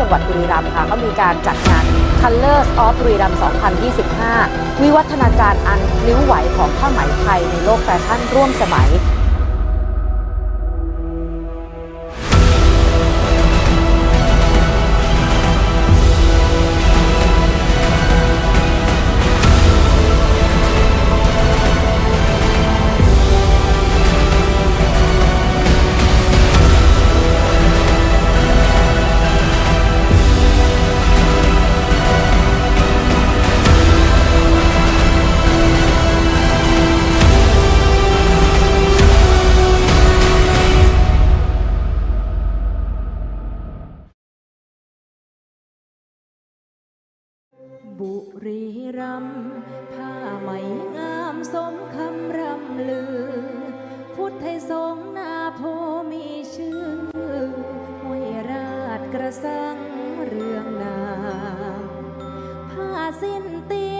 จังหวัดบุรีรัมย์ค่ะก็มีการจัดงาน Colors of บุรีรัมย์2025 วิวัฒนาการอันพลิ้วไหวของผ้าไหมไทยในโลกแฟชั่นร่วมสมัย บุรีรัมผ้าไหมงามสมคำรำลือ พุทธไทยสงนาโพมีชื่อห้วยราชกระสังเรื่องนามผ้าสิ้นตีน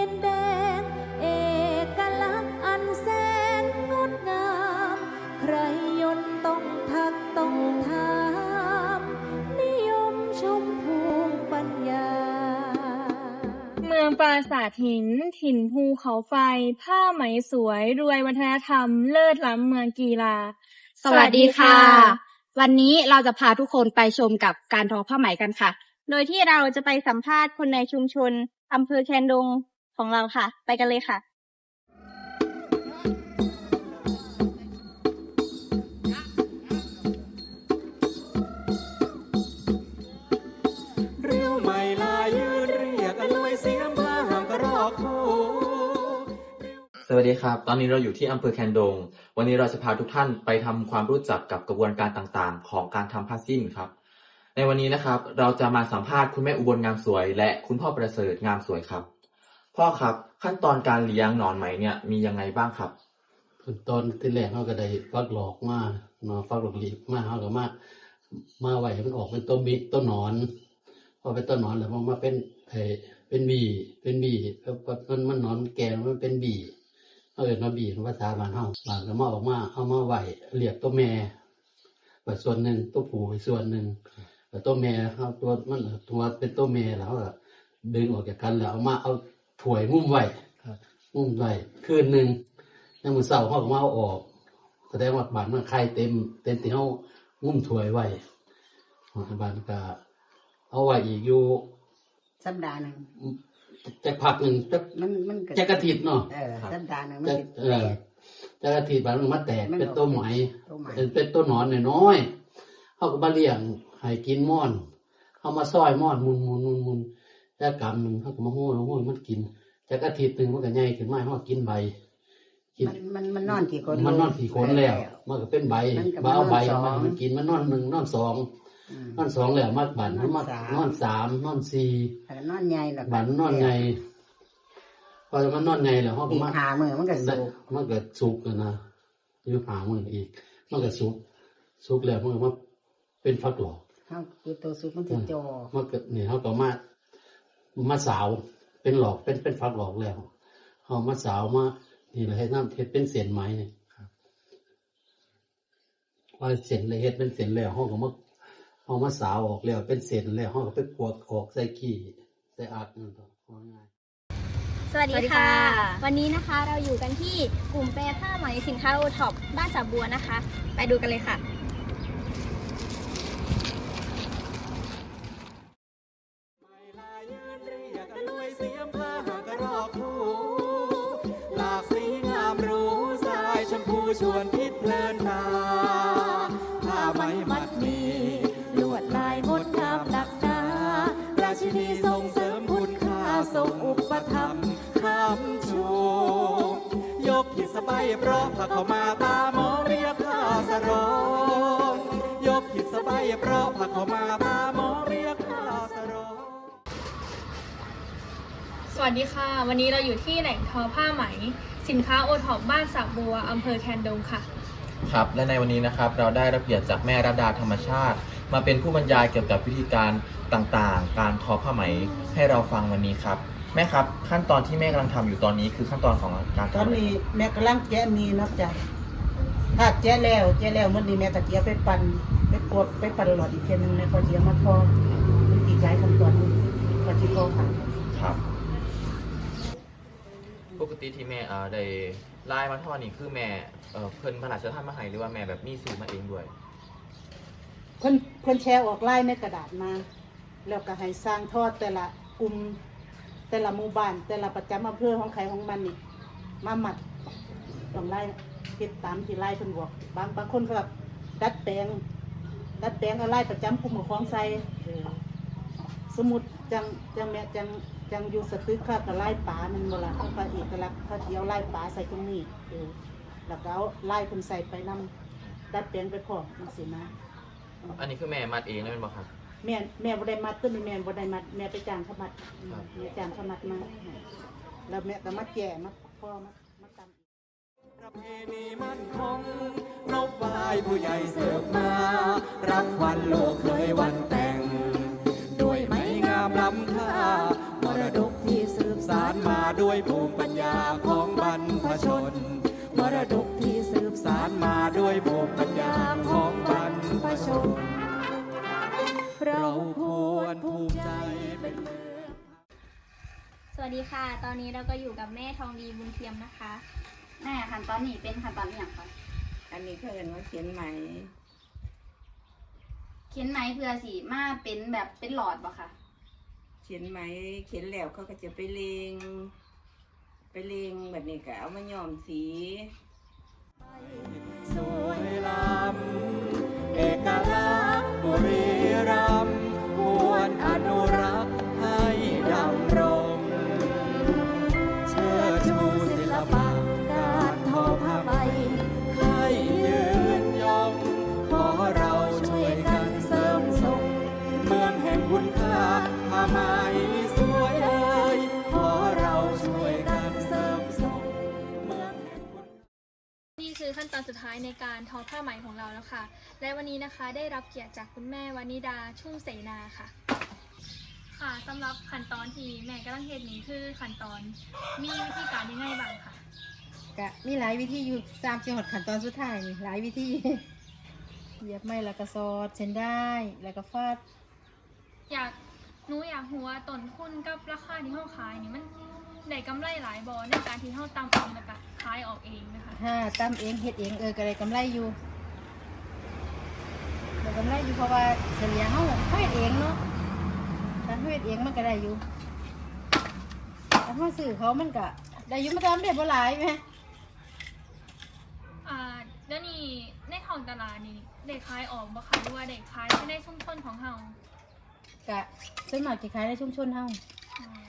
สาทหิน ถิ่นภูเขาไฟ ผ้าไหมสวย รวยวัฒนธรรม เลิศล้ำเมืองกีฬา สวัสดีค่ะ วันนี้เราจะพาทุกคนไปชมกับการทอผ้าไหมกันค่ะ โดยที่เราจะไปสัมภาษณ์คนในชุมชนอำเภอแคนดงของเราค่ะ ไปกันเลยค่ะ สวัสดีครับ ตอนนี้เราอยู่ที่อำเภอแคนดง วันนี้เราจะพาทุกท่านไปทำความรู้จักกับกระบวนการต่างๆ ของการทำผ้าสิ้นครับ ในวันนี้นะครับ เราจะมาสัมภาษณ์คุณแม่อุบลงามสวย และคุณพ่อประเสริฐงามสวยครับ พ่อครับขั้นตอนการเลี้ยงหนอนไหมเนี่ยมียังไงบ้างครับขั้นตอนที่แรกเขาก็ได้ฟักหลอกมาเนาะฟักหลอกหลีบมาเขาก็มามาไว้ให้มันออกเป็นตัวมีตัวหนอนพอเป็นตัวหนอนแล้วมันมาเป็นไอ เป็นบี เป็นบีแล้วพอมันมันนอนแก่มันเป็นบีเขาเอิ้นาบีภาษาบ้านเฮาบานก็มาออกมาเอามาไหวเรียกตัวแม่ไว้ส่วนหนึ่งตัวผู้ไว้ส่วนหนึ่งแต่ตัวแม่เขาตัวมันตัวเป็นตัวแม่แล้วดึงออกจากกันแล้วเอามาเอาถวยงุ้มไหว้ครับงุ้มไว้คืนหนึ่งยังมือเสาเขาออกมาเอาออกแสดงว่าบานมันไข่เต็มเต็มที่เขางุ้มถวยไหวบานก็เอาไหวอีกอยู่ สัปดาห์หนึ่งจะพักหนึ่งจะมันมันก็จะกระถิดเนาะเออครับสัปดาห์หนึ่งมันจะสิเออจะกระถิดบานมันมาแตกมันเป็นออกตัวไหมตัวใหม่เป็นเป็นตัวหนอนน้อยๆเขาก็มาเลี้ยงให้กินม่อนเขามาซอยม่อนมุนมุนมุนมุนแล้วกำหนึ่งเขาก็มาหู้หู้มันกินจะกระถิดหนึ่งมันก็ใหญ่ขึ้นมาเขาก็กินใบกิน มันมันมันนอนกี่คนมันนอนขี่ขนแล้ว มันก็เป็นใบมันก็มาเอาใบมันนอนสอง มาให้มันกินมันนอนหนึ่งนอนสองอืม นอนสองแล้วมาบันนมัอนนมาสามนอนสามนอนสี่แล้วนอนใหญ่แล้วก็บันนอนไงพอมันนอนไงแล้วเขาก็อีกมาหามือมันก็สูบมันก็สุกแล้วนะอยู่หามืออีก มันก็สุกสุกแล้วมันก็มาเป็นฟักหลอกเขาคือตัวสูบมันสิจอมันก็เนี่ยเขาก็มามาสาวเป็นหลอกเป็นเป็นฟักหลอกแล้วเขามาสาวมานี่แหละให้น้ำเฮ็ดเป็นเศษไม้เนี่ยว่าเส้นเลยเฮ็ดเป็นเส้นแล้วห้องก็มา เอามาสาวออกแล้วเป็นเส้นแล้วห้องก็ไปปวดออกใส่ขี้ใส่อัดนั่นต่อว่าง่ายสวัสสวัสดีดีค่ะค่ะ วันนี้นะคะเราอยู่กันที่กลุ่มแปรผ้าไหมสินค้าโอท็อปบ้านสาบัวนะคะ ไปดูกันเลยค่ะไม่ลายยืนเรียก ทรงอุปถัมภ์คำชูยกหินสบายเพราะพระเขามาตามองเรียกข้าสรองยกหินสบายเพราะพระเขามาตามองเรียกข้าสรองสวัสดีค่ะ วันนี้เราอยู่ที่แหล่งทอผ้าไหม สินค้าโอท็อปบ้านสาบัวอำเภอแคนดงค่ะ ครับ และในวันนี้นะครับเราได้รับเกียรติจากแม่รัตดาธรรมชาติ มาเป็นผู้บรรยายเกี่ยวกับวิธีการต่างๆ การทอผ้าไหมให้เราฟังวันนี้ครับ แม่ครับขั้นตอนที่แม่กำลังทำอยู่ตอนนี้คือขั้นตอนของการตทำอนอะไรนี้ครับแม่กำลังแจ้มีเนาะจ้ะถ้าแจ้แล้วแจ้แล้วมันนี้แม่ก็เจียไปปั่นไปกดไปปั่นหลอดอีกเทียหนึงแม่ก็เจียมาทอดอีกย้ายขั้นตอนปฏิโทค่ะครับ ปกติที่แม่เอ่อได้ไล่มาทอดนี่คือแม่เอ่อเพิ่นพระราชทานมาให้หรือว่าแม่แบบมีซื้อมาเองด้วย เพิ่นเพิ่นแชร์ออกไล่ในกระดาษมา แล้วก็ให้สร้างทอดแต่ละกลุ่มแต่ละหมู่บ้านแต่ละประจำอำเภอของใครของมันนี่มาหมัดตองไล่เฮ็ดตามที่ไล่เพิ่นบอกบางบางคนก็แบบดัดแปลงดัดแปลงเอาไล่ประจำกลุ่มของใส่สมมุติจังจังแม่จังจังอยู่สตึกค่ะก็ไล่ป่ามันบ่ล่ะเขาก็เอกลักษณ์เขาสิเอาไล่ป่าใส่ตรงนี้แล้วก็ไล่เพิ่นใส่ไปนํดัดแปลงไปพอมจังซี่นะ อันนี้คือแม่มัดเองเลยเป็นบ่ครับ แม่แม่บ่ได้มัดต้นนี่แม่บ่ได้มัดแม่ไปจ้างเขามัดครับ แม่จ้างเขามัดมาแล้วแม่ก็มาแก่มาพ่อมามาตำ ประเพณีมั่นคงนบไหวายผู้ใหญ่เสิร์ฟมา รับขวัญโลกเคยวันแต่ง ด้วยไม้งามล้ำค่ามรดกที่สืบสานมาด้วยภูมิปัญญาของบรรพชน มรดกที่สืบสานมาด้วยภูมิปัญญาของบรรพ ชนเราควรภูมิใจเป็นเมืองสวัสดีค่ะ ตอนนี้เราก็อยู่กับแม่ทองดีบุญเทียมนะคะแม่ขั้นตอนนี้เป็นขั้นตอนอหย่างคะอันนี้เขาเรียกว่าเขียนไหม เขียนไหมเพื่อสีมาเป็นแบบเป็นหลอดบ่ค่ะเขียนไหม เขียนแล้วเขาก็จะไปเลง ไปเลงแบบนี้ก็เอามาย้อมสี สวยล้ำ เอกลักษณ์บุรีรัมย์ควรอนุ ท้ายในการทอผ้าไหมของเราแล้วค่ะ และวันนี้นะคะได้รับเกียรติจากคุณแม่วานิดาชุ่มเสนาค่ะ ค่ะสำหรับขั้นตอนที่แม่กำลังเฮ็ดนี้คือขั้นตอนมีวิธีการยังไงบ้างค่ะ ก็มีหลายวิธีอยู่ตามจังหวัดขั้นตอนสุดท้ายนี่หลายวิธีเหยียบไม้แล้วก็ซอดเส้นได้ แล้วก็ฟาดอยากหนูอยากรู้ว่าต้นทุนกับราคาที่เฮาขายนี่มัน ได้กำไรหลายบ่ในการที่เฮาตำเองแล้วก็ขายออกเองนะคะถ้าตำเองเฮ็ดเองเออก็ได้กำไรอยู่ได้กำไรอยู่เพราะว่าเฉลี่ยเฮาเฮาเฮ็ดเองเนาะถ้าเฮาเฮ็ดเองมันก็ได้อยู่ถ้าเฮาซื้อเขามันก็ได้อยู่มาตามได้บ่หลายแหมอ่าเดี๋ยวนี้ในท้องตลาดนี่ได้ขายออกบ่คะหรือว่าได้ขายแค่ในชุมชนของเฮาก็ส่วนมากจะขายในชุมชนเฮาอืม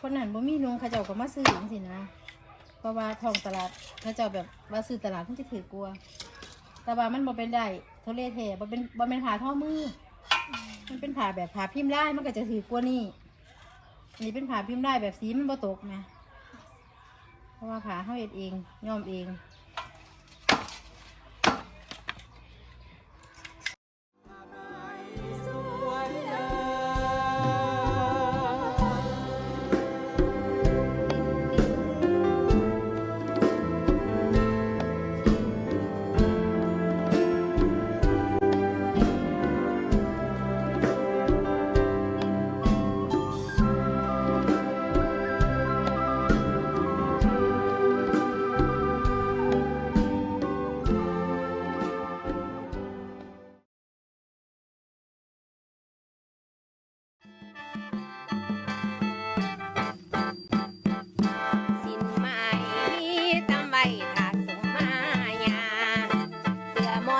คนนั้นบ่มีนุงเขาเจ้าก็มาซื้อจังสินะเพราะว่าทองตลาดเขาเจ้าแบบว่าซื้อตลาดมันจะถือกลัว แต่ว่ามันบ่เป็นได้โทเลเทบ่เป็นบ่เป็นผ่าท่อมือ มันเป็นผ่าแบบผ่าพิมพ์ลายมันก็จะถือกลัวนี่นี่เป็นผ่าพิมพ์ลายแบบสีมันบ่ตกนะ เพราะว่าผ่าเขาเอ็ดเองย่อมเอง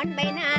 อนไปนา